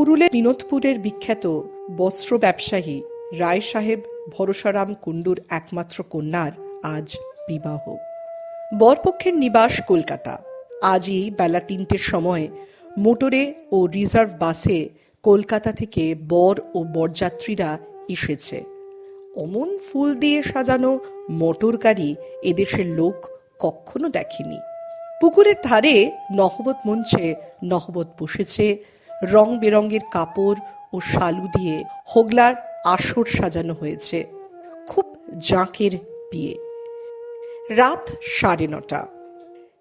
কুরুলে বিনোদপুরের বিখ্যাত বস্ত্র ব্যবসায়ী রায় সাহেব ভরসারাম কুণ্ডুর একমাত্র কন্যার আজ বিবাহ। বরপক্ষের নিবাস কলকাতা। আজই বেলা তিনটের সময় মোটরে ও রিজার্ভ বাসে কলকাতা থেকে বর ও বরযাত্রীরা এসেছে। অমন ফুল দিয়ে সাজানো মোটর গাড়ি এদেশের লোক কখনো দেখেনি। পুকুরের ধারে নহবত মঞ্চে নহবত বসেছে রং বেরঙের কাপড় ও শালু দিয়ে হোগলার আসর সাজানো হয়েছে। খুব জাঁকের বিয়ে। রাত সাড়ে নটা।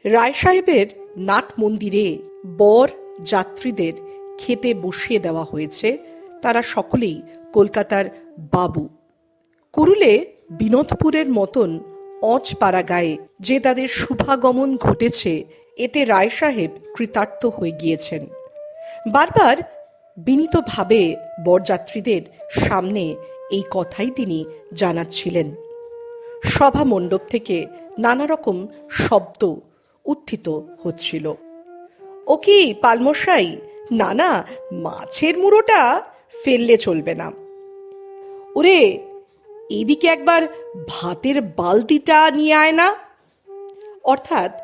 রায় সাহেবের নাট মন্দিরে বর যাত্রীদের খেতে বসিয়ে দেওয়া হয়েছে। তারা সকলেই কলকাতার বাবু। কুরুলে বিনোদপুরের মতন অঁচপাড়া গায়ে যে তাদের শুভাগমন ঘটেছে, এতে রায় সাহেব কৃতার্থ হয়ে গিয়েছেন। বারবার বিনীতভাবে বরযাত্রীদের সামনে এই কথাই তিনি জানাচ্ছিলেন। সভা মণ্ডপ থেকে নানা রকম শব্দ উত্থিত হচ্ছিল। ও কি পালমশাই না না মাছের মুড়োটা ফেললে চলবে না? ওরে, এদিকে একবার ভাতের বালতিটা নিয়ে আয় না। অর্থাৎ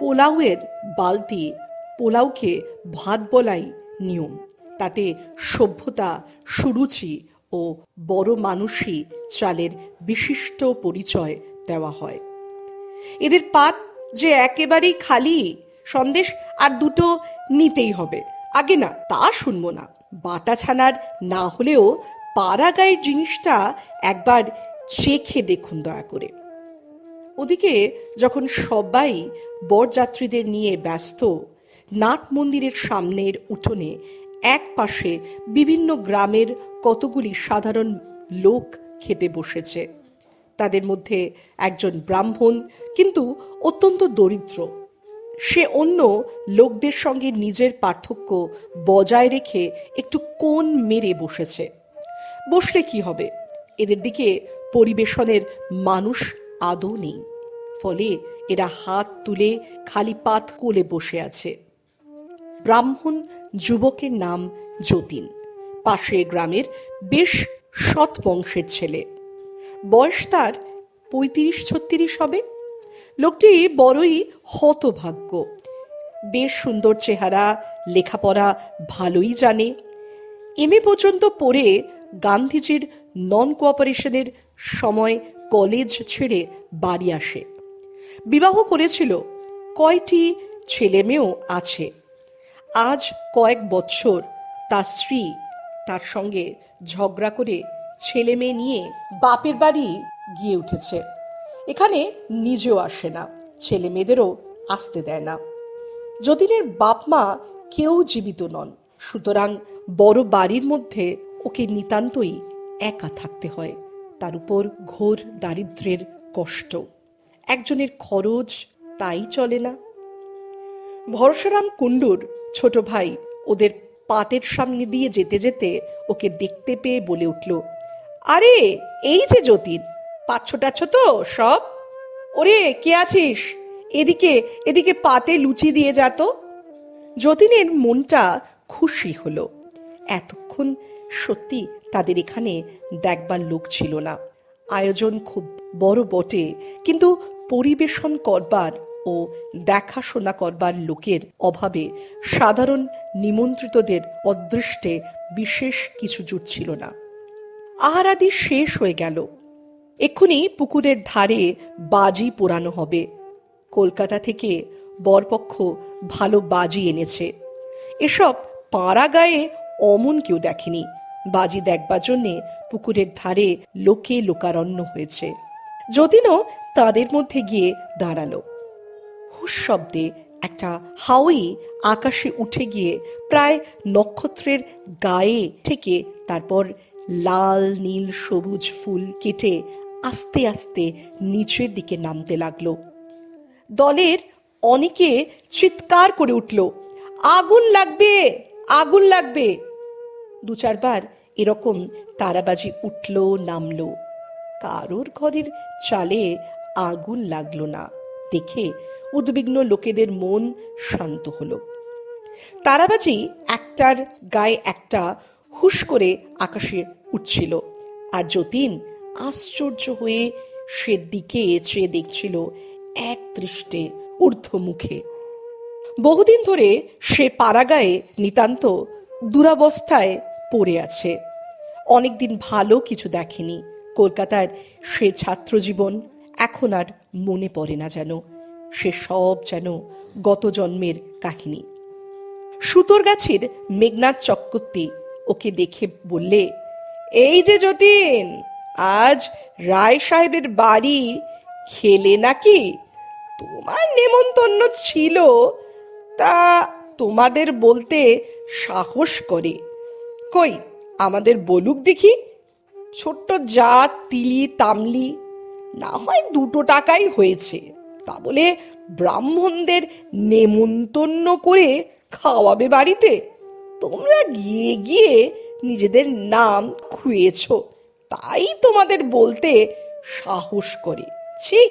পোলাওয়ের বালতি, পোলাওকে ভাত বলাই নিয়ম। তাতে সভ্যতা, সুরুচি ও বড় মানুষই চালের বিশিষ্ট পরিচয় দেওয়া হয়। এদের পাত যে একেবারেই খালি, সন্দেশ আর দুটো নিতেই হবে। আগে না, তা শুনব না। বাটা ছানার না হলেও পাড়া গায়ের জিনিসটা একবার চেখে দেখুন দয়া করে। ওদিকে যখন সবাই বরযাত্রীদের নিয়ে ব্যস্ত নাট মন্দিরের সামনের উঠোনে এক পাশে বিভিন্ন গ্রামের কতগুলি সাধারণ লোক খেতে বসেছে। তাদের মধ্যে একজন ব্রাহ্মণ কিন্তু অত্যন্ত দরিদ্র। সে অন্য লোকদের সঙ্গে নিজের পার্থক্য বজায় রেখে একটু কোন মেরে বসেছে। বসলে কি হবে? এদের দিকে পরিবেশনের মানুষ আদৌ নেই। ফলে এরা হাত তুলে খালি পাত কোলে বসে আছে। ব্রাহ্মণ যুবকের নাম যতীন। পাশের গ্রামের বেশ সৎ বংশের ছেলে। বয়স তার পঁয়ত্রিশ ছত্রিশ হবে। লোকটি বড়ই হতভাগ্য। বেশ সুন্দর চেহারা, লেখাপড়া ভালোই জানে। এম এ পর্যন্ত পড়ে গান্ধীজির নন কোঅপারেশনের সময় কলেজ ছেড়ে বাড়ি আসে। বিবাহ করেছিল। কয়টি ছেলে মেয়েও আছে? আজ কয়েক বৎসর তার স্ত্রী তার সঙ্গে ঝগড়া করে ছেলে মেয়ে নিয়ে বাপের বাড়ি গিয়ে উঠেছে। এখানে নিজেও আসে না, ছেলে মেয়েদেরও আসতে দেয় না। যতীনের বাপ মা কেউ জীবিত নন, সুতরাং বড় বাড়ির মধ্যে ওকে নিতান্তই একা থাকতে হয়। তার উপর ঘোর দারিদ্রের কষ্ট। একজনের খরচ তাই চলে না। ভরসারাম কুণ্ডুর ছোট ভাই ওদের পাতের সামনে দিয়ে যেতে যেতে ওকে দেখতে পেয়ে বলে উঠল, আরে, এই যে যতীন, পাচ্ছ টাচ্ছ তো সব? ওরে, কে আছিস? এদিকে এদিকে পাতে লুচি দিয়ে যা তো। যতীনের মনটা খুশি হলো। এতক্ষণ সত্যি তাদের এখানে দেখবার লোক ছিল না। আয়োজন খুব বড় বটে, কিন্তু পরিবেশন করবার ও দেখাশোনা করবার লোকের অভাবে সাধারণ নিমন্ত্রিতদের অদৃষ্টে বিশেষ কিছু জুটছিল না। আহারাদি শেষ হয়ে গেল। এক্ষুনি পুকুরের ধারে বাজি পোড়ানো হবে। কলকাতা থেকে বরপক্ষ ভালো বাজি এনেছে। এসব পাড়া গায়ে অমন কেউ দেখেনি। বাজি দেখবার জন্যে পুকুরের ধারে লোকে লোকারণ্য হয়েছে। যতীনও তাদের মধ্যে গিয়ে দাঁড়াল। শব্দে একটা হাওয়াই আকাশে উঠে গিয়ে প্রায় নক্ষত্রের গায়ে থেকে তারপর লাল, নীল, সবুজ ফুল কেটে আস্তে আস্তে নিচের দিকে নামতে লাগল। দলের অনেকে চিৎকার করে উঠল, আগুন লাগবে আগুন লাগবে। দু চারবার এরকম তারাবাজি উঠল, নামলো। কারোর ঘরের চালে আগুন লাগল না, দেখে উদ্বিগ্ন লোকেদের মন শান্ত হলো। তারাবাজি একটার গায়ে একটা হুশ করে আকাশে উঠছিল। আর যতীন আশ্চর্য হয়ে সে দিকে চেয়ে দেখছিল এক দৃষ্টে ঊর্ধ্ব মুখে। বহুদিন ধরে সে পাড়াগায়ে নিতান্ত দুরাবস্থায় পড়ে আছে। অনেকদিন ভালো কিছু দেখেনি। কলকাতার সে ছাত্রজীবন এখন আর মনে পড়ে না যেন। সে সব যেন গত জন্মের কাহিনী। সুতোর গাছের মেঘনাথ চক্রবর্তী ওকে দেখে বললে, এই যে যতীন, আজ রায় সাহেবের বাড়ি খেলে নাকি? তোমার নেমন্তন্ন ছিল, তা তোমাদের বলতে সাহস করে। কই, আমাদের বলুক দেখি, ছোট্ট জাত, তিলি, তামলি, না হয় দুটো টাকাই হয়েছে। তা বলে ব্রাহ্মণদের নেমন্তন্ন করে খাওয়াবে বাড়িতে। তোমরা গিয়ে গিয়ে নিজেদের নাম খুয়েছ, তাই তোমাদের বলতে সাহস করে। ছি!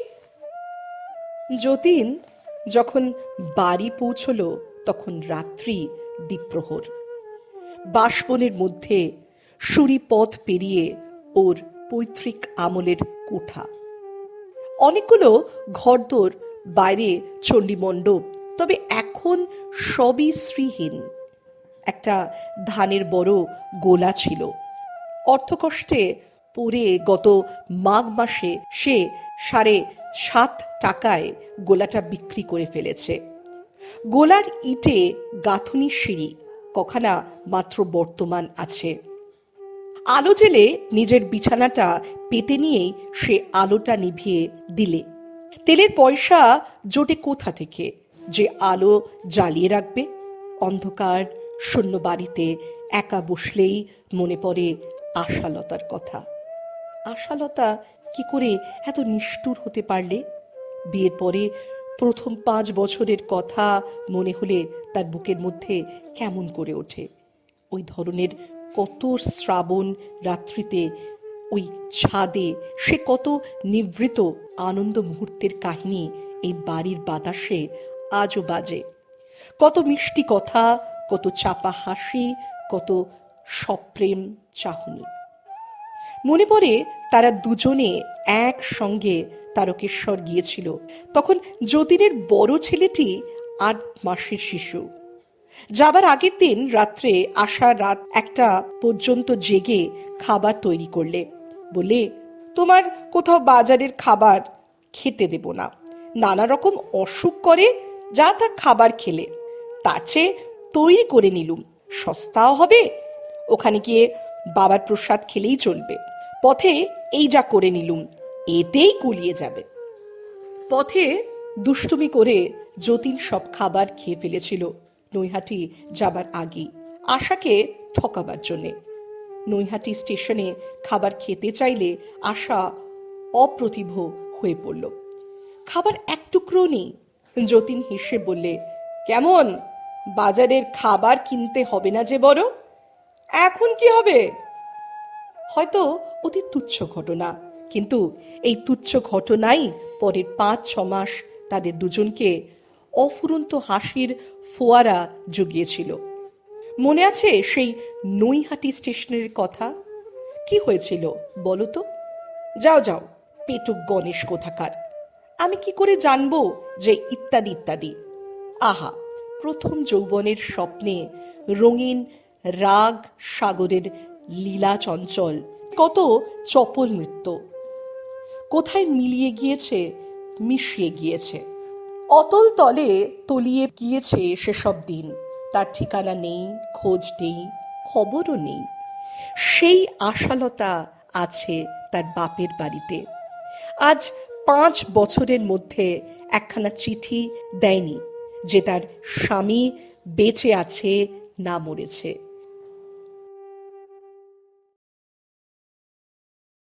যতীন যখন বাড়ি পৌঁছল, তখন রাত্রি দ্বীপ্রহর। বাসবনের মধ্যে সুরি পথ পেরিয়ে ওর পৈতৃক আমলের কোঠা অনেকগুলো ঘরদোর, বাইরে চণ্ডীমণ্ডপ তবে এখন সবই শ্রীহীন। একটা ধানের বড় গোলা ছিল। অর্থকষ্টে পরে গত মাঘ মাসে সে সাড়ে সাত টাকায় গোলাটা বিক্রি করে ফেলেছে। গোলার ইটে গাঁথনি সিঁড়ি, কখানা মাত্র বর্তমান আছে। আলো জেলে নিজের বিছানাটা পেতে নিয়েই সে আলোটা নিভিয়ে দিলে। তেলের পয়সা জোটে কোথা থেকে? যে আলো জ্বালিয়ে রাখবে। অন্ধকার শূন্য বাড়িতে একা বসলেই মনে পড়ে আশালতার কথা। আশালতা কি করে এত নিষ্ঠুর হতে পারলে? বিয়ের পরে প্রথম পাঁচ বছরের কথা মনে হলে তার বুকের মধ্যে কেমন করে ওঠে? ওই ধরনের কত শ্রাবণ রাত্রিতে ওই ছাদে, সে কত নিভৃত আনন্দ মুহূর্তের কাহিনী এই বাড়ির বাতাসে আজও বাজে। কত মিষ্টি কথা, কত চাপা হাসি, কত সপ্রেম চাহনি। মনে পড়ে তারা দুজনে একসঙ্গে তারকেশ্বর গিয়েছিল। তখন যতীনের বড় ছেলেটি আট মাসের শিশু। যাবার আগের দিন রাত্রে আসা রাত একটা পর্যন্ত জেগে খাবার তৈরি করলে। বলে, তোমার কোথাও বাজারের খাবার খেতে দেব না। নানা রকম অসুখ করে, যা তা খাবার খেলে। তার চেয়ে তৈরি করে নিলুম। সস্তাও হবে। ওখানে গিয়ে বাবার প্রসাদ খেলেই চলবে। পথে এই যা করে নিলুম, এতেই কুলিয়ে যাবে। পথে দুষ্টুমি করে যতীন সব খাবার খেয়ে ফেলেছিল। নৈহাটি যাবার আগে আশাকে ঠকাবার জন্যে। নৈহাটি স্টেশনে খাবার খেতে চাইলে আশা অপ্রতিভ হয়ে পড়ল। খাবার এক টুকরো নেই, যতীন হেসে বললে, কেমন? বাজারের খাবার কিনতে হবে না যে বড়? এখন কি হবে? হয়তো অতি তুচ্ছ ঘটনা, কিন্তু এই তুচ্ছ ঘটনাই পরের পাঁচ ছ মাস তাদের দুজনকে অফুরন্ত হাসির ফোয়ারা জুগিয়েছিল। মনে আছে সেই নৈহাটি স্টেশনের কথা? কি হয়েছিল বলো তো? যাও যাও পেটুক গণেশ কোথাকার। আমি কি করে জানব যে ইত্যাদি ইত্যাদি? আহা, প্রথম যৌবনের স্বপ্নে রঙিন রাগ সাগরের লীলা চঞ্চল, কত চপল নৃত্য। কোথায় মিলিয়ে গিয়েছে, মিশিয়ে গিয়েছে? অতল তলে তলিয়ে গিয়েছে সেসব দিন। তার ঠিকানা নেই, খোঁজ নেই, খবরও নেই। সেই আশালতা আছে তার বাপের বাড়িতে। আজ পাঁচ বছরের মধ্যে একখানা চিঠি দেয়নি যে তার স্বামী বেঁচে আছে না মরেছে।